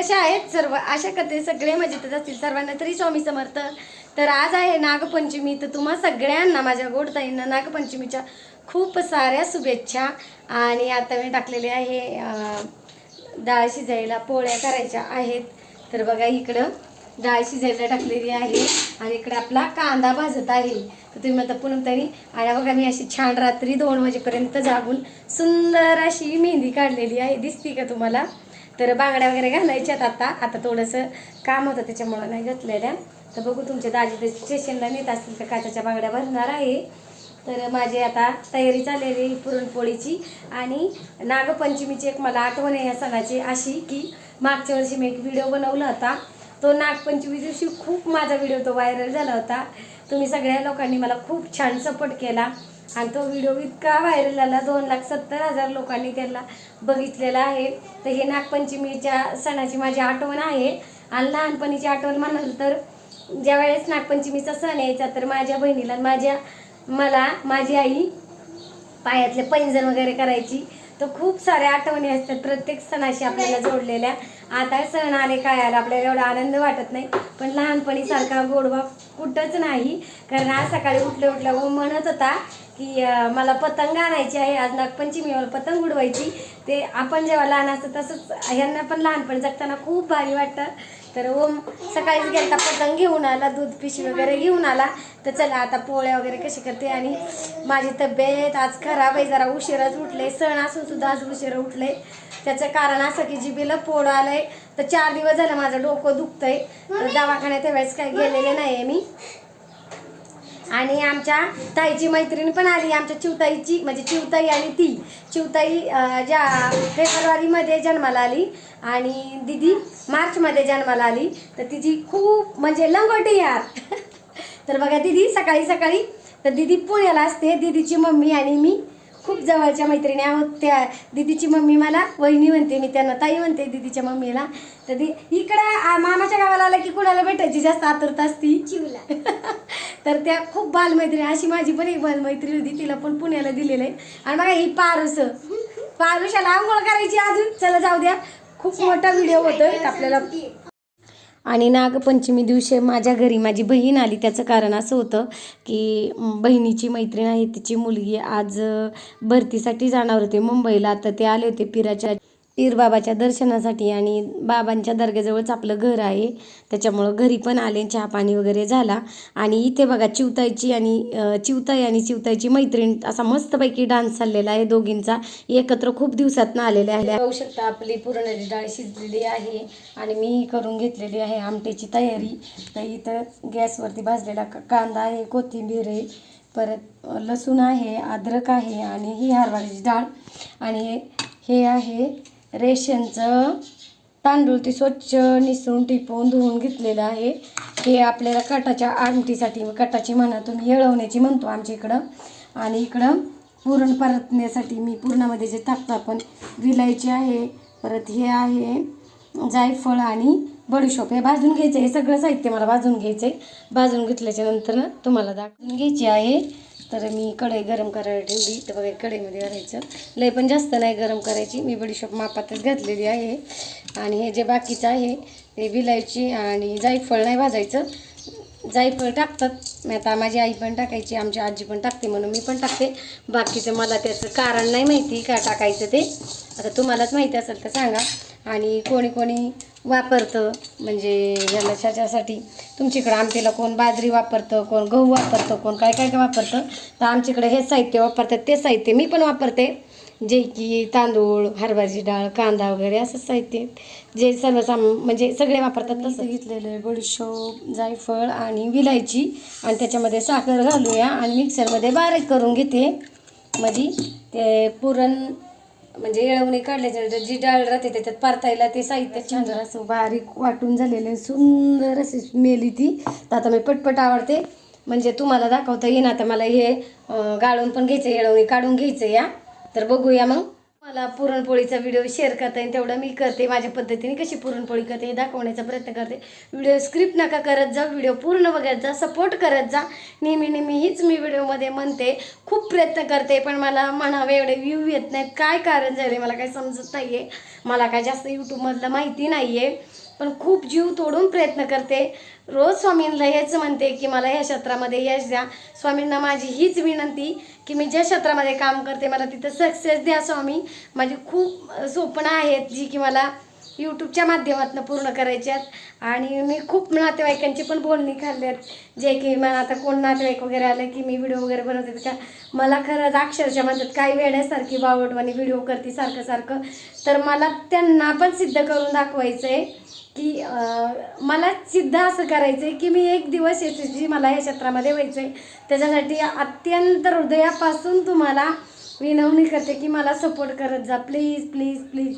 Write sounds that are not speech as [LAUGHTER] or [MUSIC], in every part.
कशा आहेत सर्व? आशा करते सगळे मजेतच असतील. सर्वांना तरी स्वामी समर्थ. तर आज आहे नागपंचमी. तर तुम्हा सगळ्यांना माझ्या गोडताईंना नागपंचमीच्या खूप साऱ्या शुभेच्छा. आणि आता मी टाकलेले आहे डाळ शिजायला पोळ्या करायच्या आहेत. तर बघा इकडं डाळ शिजायला टाकलेली आहे. आणि इकडे आपला कांदा भाजत आहे. तर तुम्ही आता पुन्हा तरी आणि बघा मी अशी छान रात्री दोन वाजेपर्यंत जागून सुंदर अशी मेहंदी काढलेली आहे. दिसती का तुम्हाला? तर बांगड्या वगैरे घालायच्यात आता. आता थोडंसं काम होतं त्याच्यामुळं नाही घातलेल्या. तर बघू तुमच्या दाजी ते स्टेशनला नेत असतील तर काचाच्या बांगड्या भरणार आहे. तर माझी आता तयारी चाललेली आहे पुरणपोळीची. आणि नागपंचमीची एक मला आठवण आहे या सणाची अशी की मागच्या वर्षी मी एक व्हिडिओ बनवला होता. तो नागपंचमी दिवशी खूप माझा व्हिडिओ तो व्हायरल झाला होता. तुम्ही सगळ्या लोकांनी मला खूप छान सपोर्ट केला. आणि तो व्हिडिओ इतका व्हायरल झाला दोन लाख सत्तर हजार लोकांनी त्याला बघितलेला आहे. तर हे नागपंचमीच्या सणाची माझी आठवण आहे. आणि लहानपणीची आठवण म्हणाल तर ज्या वेळेस नागपंचमीचा सण यायचा तर माझ्या बहिणीला माझ्या मला माझी आई पायातले पैंजण वगैरे करायची. तर खूप साऱ्या आठवणी असतात प्रत्येक सणाशी आपल्याला जोडलेल्या. आता सण आले काय आला आपल्याला एवढा आनंद वाटत नाही. पण लहानपणी सारखा गोडवा कुठंच नाही. कारण आज सकाळी उठल्या उठल्या म्हणत होता की मला पतंग आणायची आहे. आज नागपंचमी मला पतंग उडवायची. ते आपण जेव्हा लहान असतं तसंच ह्यांना पण लहानपणी जगताना खूप भारी वाटतं. तर ओम सकाळीच गेलता पतंग घेऊन आला दूध पिशवी वगैरे घेऊन आला. तर चला आता पोळ्या वगैरे कशी करते आणि माझी तब्येत आज खराब आहे जरा उशिराच उठले. सण असून सुद्धा आज उशिरा उठले. त्याचं कारण असं की जिबीला पोळ आलंय. तर चार दिवस झालं माझं डोकं दुखतंय. तर दवाखान्यात वेळेस काय गेलेले नाही आहे मी. आणि आमच्या ताईची मैत्रीण पण आली आमच्या चिवताईची म्हणजे चिवताई आणि ती. चिवताई ज्या फेब्रुवारीमध्ये जन्माला आली आणि दिदी मार्चमध्ये जन्माला आली. तर तिची खूप म्हणजे लंगोटी यार. [LAUGHS] तर बघा दिदी सकाळी सकाळी तर दिदी पुण्याला असते. दिदीची मम्मी आणि मी खूप जवळच्या मैत्रिणी आहोत. त्या दिदीची मम्मी मला वहिनी म्हणते मी त्यांना ताई म्हणते दिदीच्या मम्मीला. तर दी इकडं मामाच्या गावाला आलं की कुणाला भेटायची? जास्त आतुरता असती. चिवला. [LAUGHS] तर त्या खूप बालमैत्रिणी अशी माझी पण एक बालमैत्रीण होती. तिला पण पुण्याला दिलेलं आहे. आणि बघा ही पारुस. पारुशाला आंघोळ करायची अजून. चला जाऊ द्या. खूप मोठा व्हिडिओ होतोय आपल्याला. आणि नागपंचमी दिवशी माझ्या घरी माझी बहीण आली. त्याचं कारण असं होतं की बहिणीची मैत्रीण आहे तिची मुलगी आज भरतीसाठी जाणार होते मुंबईला. तर ते आले होते पिराच्या पीरबाबाच्या दर्शनासाठी आणि बाबांच्या दर्ग्याजवळच आपलं घर आहे. त्याच्यामुळं घरी पण आले चहा पाणी वगैरे झाला. आणि इथे बघा चिवताईची आणि चिवताई आणि चिवताईची मैत्रीण असा मस्तपैकी डान्स चाललेला आहे दोघींचा. एकत्र खूप दिवसातनं आलेल्या आहे पाहू शकता आपली पुरणाची डाळ शिजलेली आहे आणि मी करून घेतलेली आहे आमट्याची तयारी. तर इथं गॅसवरती भाजलेला कांदा आहे कोथिंबीर आहे परत लसूण आहे अद्रक आहे आणि ही हरभऱ्याची डाळ. आणि हे आहे रेशनचं तांदूळ ते स्वच्छ निसून टिपून धुवून घेतलेलं आहे. हे आपल्याला कटाच्या आमटीसाठी कटाची मनातून येळवण्याची म्हणतो आमच्या इकडं. आणि इकडं पुरण परतण्यासाठी मी पुरणामध्ये जे टाकतो आपण विलायची आहे परत हे आहे जायफळ आणि बडीशोप हे भाजून घ्यायचं हे सगळं साहित्य मला भाजून घ्यायचं आहे भाजून घेतल्याच्या नंतर तुम्हाला दाखवून घ्यायची आहे. तर मी कढई गरम करायला ठेवली. तर बघा कढईमध्ये घालायचं. लय पण जास्त नाही गरम करायची. मी बडीशोप मापातच घातलेली आहे. आणि हे जे बाकीचं आहे ते विलायची आणि जायफळ नाही भाजायचं. जायफळ टाकतात. मी आता माझी आई पण टाकायची आमची आजी पण टाकते म्हणून मी पण टाकते. बाकीचं मला त्याचं कारण नाही माहिती का टाकायचं ते. आता तुम्हालाच माहिती असेल तर सांगा. आणि कोणी कोणी वापरतं म्हणजे ह्याला त्याच्यासाठी तुमच्याकडं आमटीला कोण बाजरी वापरतं कोण गहू वापरतं कोण काय काय काय वापरतं तर आमच्याकडे हे साहित्य वापरतात. ते साहित्य मी पण वापरते. जे की तांदूळ हरभऱ्याची डाळ कांदा वगैरे असं साहित्य जे सर्वसाम म्हणजे सगळे वापरतात तसं घेतलेलं आहे बडीशोप जायफळ आणि विलायची. आणि त्याच्यामध्ये साखर घालूया आणि मिक्सरमध्ये बारीक करून घेते. म्हणजे ते पुरण म्हणजे येळवणी काढल्याच्यानंतर जी डाळ राहते त्याच्यात परतायला ते साहित्य छान असं बारीक वाटून झालेलं सुंदर अशी स्मेल ती. तर आता मी पटपट आवडते. म्हणजे तुम्हाला दाखवता येईन. आता मला हे गाळून पण घ्यायचं येळवणी काढून घ्यायचं या. तर बघूया मग. मला पुरणपोळीचा व्हिडिओ शेअर करता येईल तेवढं मी करते. माझ्या पद्धतीने कशी पुरणपोळी करते हे दाखवण्याचा प्रयत्न करते. व्हिडिओ स्क्रिप्ट नका करत जा व्हिडिओ पूर्ण बघत जा सपोर्ट करत जा. नेहमी नेहमी हीच मी व्हिडिओमध्ये म्हणते. खूप प्रयत्न करते पण मला म्हणावे एवढे व्ह्यू येत नाहीत. काय कारण झाले मला काही समजत नाही आहे मला काय जास्त यूट्यूबमधलं माहिती नाही आहे पण खूप जीव तोडून प्रयत्न करते. रोज स्वामींना हेच म्हणते की मला ह्या क्षेत्रामध्ये यश द्या. स्वामींना माझी हीच विनंती की मी ज्या क्षेत्रामध्ये काम करते मला तिथं सक्सेस द्या स्वामी. माझी खूप स्वप्न आहेत जी की मला यूट्यूबच्या माध्यमातून पूर्ण करायच्या आहेत आणि मी खूप नातेवाईकांची पण बोलणी खाल्ली आहेत जे की मला आता कोण नातेवाईक वगैरे आले की मी व्हिडिओ वगैरे बनवते. का मला खरंच अक्षरशः म्हणतात काही वेड्यासारखी बावटवाणी व्हिडिओ करते सारखं सारखं. तर मला त्यांना पण सिद्ध करून दाखवायचं आहे की मला सिद्ध असं करायचं आहे की मी एक दिवस यशस्वी मला या क्षेत्रामध्ये व्हायचं आहे त्याच्यासाठी अत्यंत हृदयापासून तुम्हाला विनवणी करते की मला सपोर्ट करत जा. प्लीज प्लीज प्लीज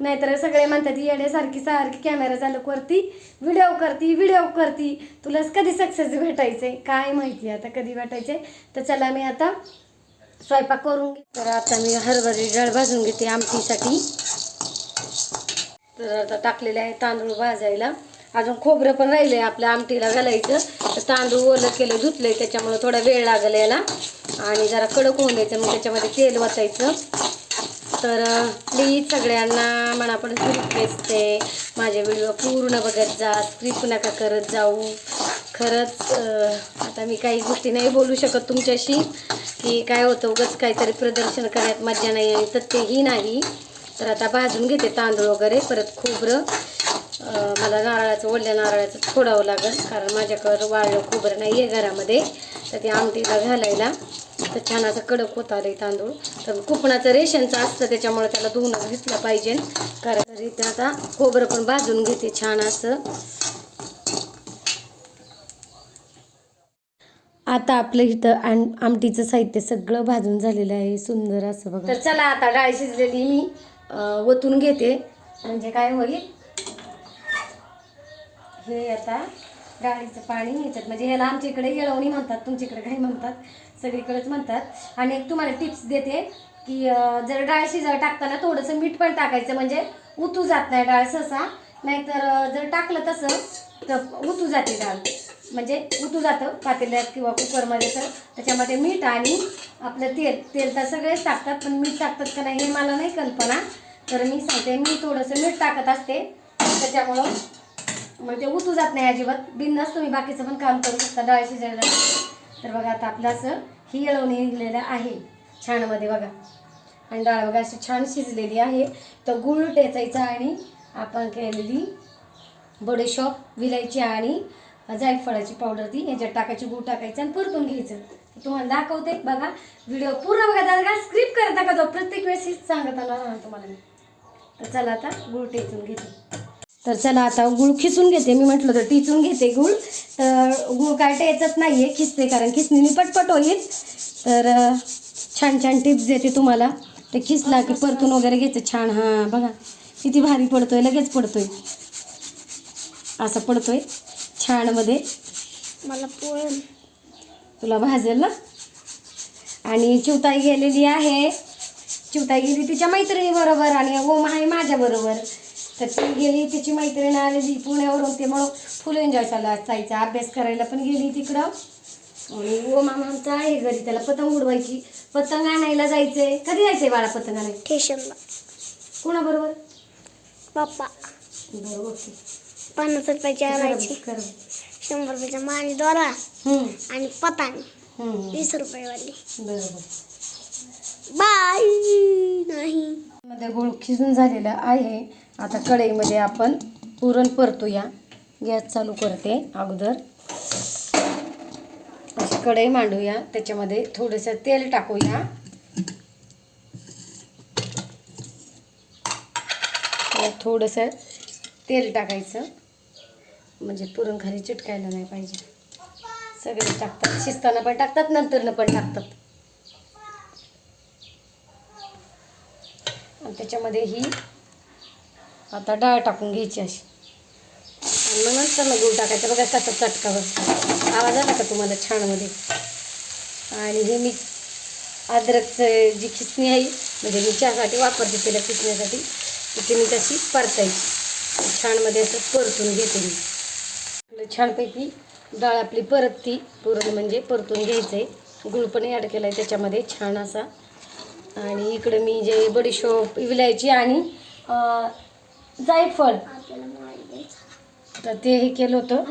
नाहीतर सगळे म्हणतात येण्यासारखी सारखी कॅमेरा चालू करती व्हिडिओ करती व्हिडिओ करती. तुलाच कधी सक्सेस भेटायचं आहे काय माहिती आता कधी भेटायचं आहे तर चला मी आता स्वयंपाक करून घे तर आता मी हरभरी डाळ भाजून घेते आमटीसाठी. तर आता टाकलेले आहे तांदूळ भाजायला. अजून खोबरं पण राहिलं आहे आपल्या आमटीला घालायचं. तर तांदूळ ओलं केलं धुतलंय त्याच्यामुळं थोडा वेळ लागला याला. आणि जरा कडक होऊन द्यायचं मग त्याच्यामध्ये तेल वाचायचं तर प्लीज सगळ्यांना मनापासून रिक्वेस्ट आहे माझे व्हिडिओ पूर्ण बघत जा स्क्रिप्ट नका करत जाऊ. खरंच आता मी काही गोष्टी नाही बोलू शकत तुमच्याशी की काय होतं उगंच काहीतरी प्रदर्शन करण्यात मज्जा नाही आहे तर तेही नाही. तर आता भाजून घेते तांदूळ वगैरे परत खोबरं. मला नारळाचं ओढल्या नारळाचं फोडावं लागेल कारण माझ्याकडं वाळलं खोबरं नाही आहे घरामध्ये. तर ते आमटीला घालायला. तर छान असं कडक होत आलं तांदूळ. तर कुपणाचं रेशनचं असतं त्याच्यामुळे त्याला धुवूनच घेतलं पाहिजे. कारण तरी ते आता खोबरं पण भाजून घेते छान असं. आता आपलं इथं आण आमटीचं साहित्य सगळं भाजून झालेलं आहे. सुंदर असं बघा. तर चला आता डाळ शिजलेली मी वतून ओतून घेते. म्हणजे काय होईल? हे आता डाळीचं पाणी ह्याच्यात म्हणजे ह्याला आमच्या इकडे येळवणी म्हणतात तुमच्याकडे काही म्हणतात सगळीकडेच म्हणतात. आणि एक तुम्हाला टिप्स देते की जर डाळ शिजायला टाकताना थोडंसं मीठ पण टाकायचं. म्हणजे उतू जात नाही डाळ सहसा. नाहीतर जर टाकलं तसं तर उतू जाते डाळ. म्हणजे उतू जातं पातेल्यात किंवा कुकरमध्ये तर. त्याच्यामध्ये मीठ आणि आपलं तेल तेल तर सगळेच टाकतात पण मीठ टाकतात का नाही हे मला नाही कल्पना. तर मी सांगते मी थोडंसं मीठ टाकत असते. त्याच्यामुळं म्हणजे ते उतू जात नाही अजिबात. बिंदास तुम्ही बाकीचं पण काम करू शकता डाळ शिजायला तर बघा आता आपलं असं ही येळवणी निघलेलं आहे छानमध्ये बघा. आणि डाळ बघा अशी छान शिजलेली आहे. तर गुळ टेचायचा आणि आपण केलेली बडीशॉप विलायची आणि जायफळाची पावडर ती याच्यात टाकायची गूळ टाकायचं आणि परतून घ्यायचं. तुम्हाला दाखवते बघा. व्हिडिओ पूर्ण बघा. दादा स्क्रिप्ट करत का जो प्रत्येक वेळेस हीच सांगत आला तुम्हाला मी. तर चला आता गुळ टेचून घेते. तर चला आता गुळ खिसून घेते. मी म्हटलं तर टिचून घेते गुळ. तर गुळ काय टेचत नाही आहे खिसते कारण खिसणीने पटपट होईल. तर छान छान टिप्स देते तुम्हाला. ते खिसला की परतून वगैरे घ्यायचं. छान हां बघा. किती भारी पडतोय लगेच पडतोय. असं पडतोय. छानमध्ये मला पोळण तुला भाजेल ना? आणि चिवताई गेलेली आहे. चिवताई गेली तिच्या मैत्रिणी बरोबर आणि ओम आहे माझ्या बरोबर. तर ती गेली तिची मैत्रीण आलेली पुण्यावरून ते मग फुल एन्जॉय झाला जायचा अभ्यास करायला पण गेली तिकडं. आणि ओम आमचा आहे घरी त्याला पतंग उडवायची. पतंग आणायला जायचंय. कधी जायचंय बाळा पतंग आणायला? स्टेशनला कोणाबरोबर? पप्पा. बरं ओके. पन्नास रुपयाची आणायची. कर शंभर रुपयाचा माणी दोरा. हम्म, आणि पतांग हम्म, वीस रुपयेवाली. बरोबर बाय नाही. मध्ये गुळ खिजून झालेला आहे. आता कढईमध्ये आपण पुरण परतूया. गॅस चालू करते अगोदर. अशी कढई मांडूया. त्याच्यामध्ये थोडंसं तेल टाकूया. त्यात थोडंसं तेल टाकायचं. म्हणजे पुरण खाली चिटकायला नाही पाहिजे. सगळे टाकतात. शिजताना पण टाकतात नंतरनं पण टाकतात. त्याच्यामध्ये ही आता डाळ टाकून घ्यायची अशी. आणि मग नंतर ना गूळ टाकायचं. बघा कसा चटका बसतो. आवाज आला का तुम्हाला छानमध्ये? आणि हे मी अद्रकचं जी खिसणी आहे म्हणजे मी चहासाठी वापरते तिला खिसण्यासाठी तिथे ती मी तशी परतायची. छानमध्ये असं परतून घेते मी. आपलं छानपैकी डाळ आपली परतती पूर्ण म्हणजे परतून घ्यायचं आहे गुळ पण ॲड केला आहे त्याच्यामध्ये. छान असा आणि इकडं मी जे बडीशोप विलायची आणि जायफळ. तर ते हे केलं होतं.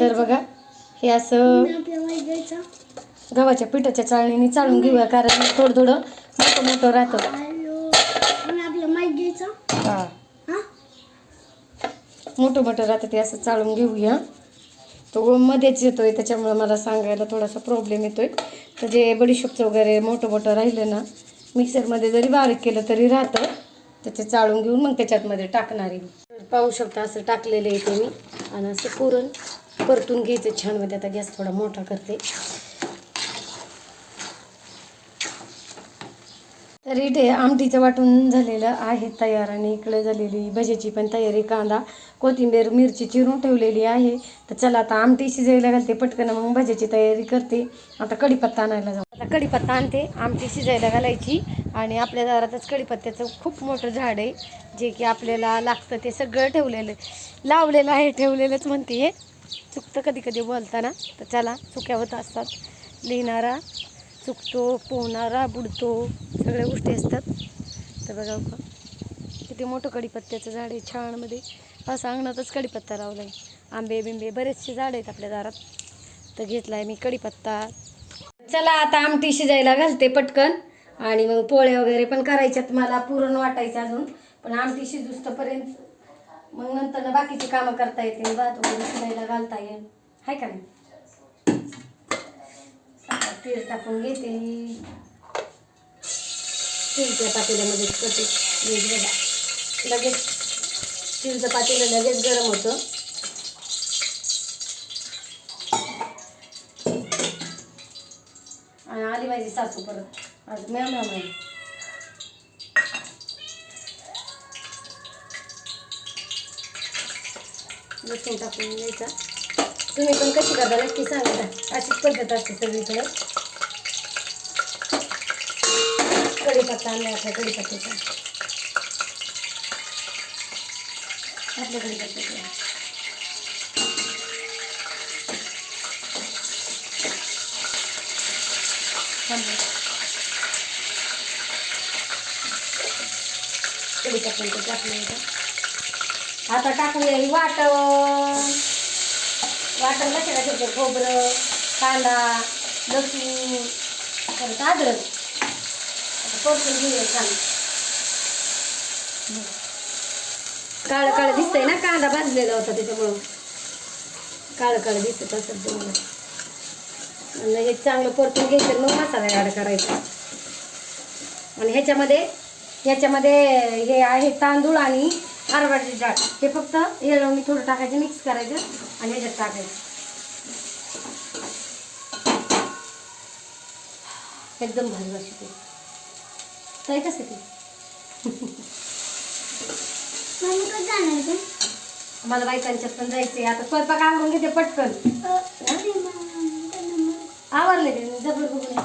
तर बघा हे असं गव्हाच्या पिठाच्या चाळणीने चाळून घेऊया कारण थोडं थोडं मोठं मोठं राहतं. हा. मोठं मोठं राहतं ते असं चाळून घेऊया. तो मध्येच येतोय त्याच्यामुळे मला सांगायला थोडासा प्रॉब्लेम येतोय. तर जे बडीशोपचं वगैरे मोठं मोठं राहिलं ना मिक्सरमध्ये जरी बारीक केलं तरी राहतं. त्याचे चाळून घेऊन मग त्याच्यातमध्ये टाकणार आहे पाहू शकता असं टाकलेलं आहे ते मी. आणि असं पुरण परतून घ्यायचं छानमध्ये. आता गॅस थोडा मोठा करते. तर इथे आमटीचं वाटून झालेलं आहे तयार आणि इकडे झालेली भजेची पण तयारी. कांदा कोथिंबीर मिरची चिरून ठेवलेली आहे. तर चला आता आमटी शिजायला घालते पटकन मग भजेची तयारी करते. आता कढीपत्ता आणायला जाऊ. आता कढीपत्ता आणते आमटी शिजायला घालायची. आणि आपल्या दारातच कढीपत्त्याचं खूप मोठं झाड आहे. जे की आपल्याला लागतं ते सगळं ठेवलेलं लावलेलं आहे ठेवलेलंच म्हणते हे. चुकतं कधी कधी बोलताना. तर चला चुक्या होत असतात. लिहिणारा चुकतो पोहणारा बुडतो सगळ्या गोष्टी असतात. तर बघा का किती मोठं कढीपत्त्याचं झाड आहे छानमध्ये. असं अंगणातच कढीपत्ता लावला आहे आंबे बिंबे बरेचसे झाड आहेत आपल्या दारात. तर घेतला आहे मी कढीपत्ता. चला आता आमटी शिजायला घालते पटकन. आणि मग पोळ्या वगैरे पण करायच्यात. मला पुरण वाटायचं अजून पण आमटी शिजूस्तपर्यंत. मग नंतर बाकीची कामं करता येतील भात वगैरे शिजायला घालता येईल. हाय का नाही? आता तेल टाकून घेते. स्टीलच्या पातेल्यामध्ये करते. वेगवेगळा लगेच स्टीलचं पातेलं लगेच गरम होतं. आणि आली माझी सासू परत. आज मॅम मॅम लसूण टाकून घ्यायचा. तुम्ही पण कशी करता नक्की सांगा. अशीच पद्धत असते सगळीकडे. कढीपत्ता आणला आपल्या कढीपत्त्याचा आपल्या कढीपत्त्याचा थांबा. कढीपत्त्याचं टाकलं होतं आता टाकूया ही वाटण वाटण कशाला घेतो खोबरं कांदा लसूण परत अद्रक आता परतून घेऊया छान काळं काळं दिसतंय ना कांदा भाजलेला होता त्याच्यामुळं. काळं काळं दिसत असत तुम्हाला. आणि हे चांगलं परतून घ्यायचं मग मसाला ॲड करायचा. आणि ह्याच्यामध्ये ह्याच्यामध्ये हे आहे तांदूळ आणि हरभऱ्याची डाळ. हे फक्त येळवणी थोडं टाकायचं मिक्स करायचं आणि ह्याच्यात टाकायचं. एकदम भारी वाटते ताई कसं ते? मम्मी जाणार ते मला बायकांच्यात पण जायचंय. आता स्वयंपाक आवरून घेते पटकन. आवरले ते जबर बघून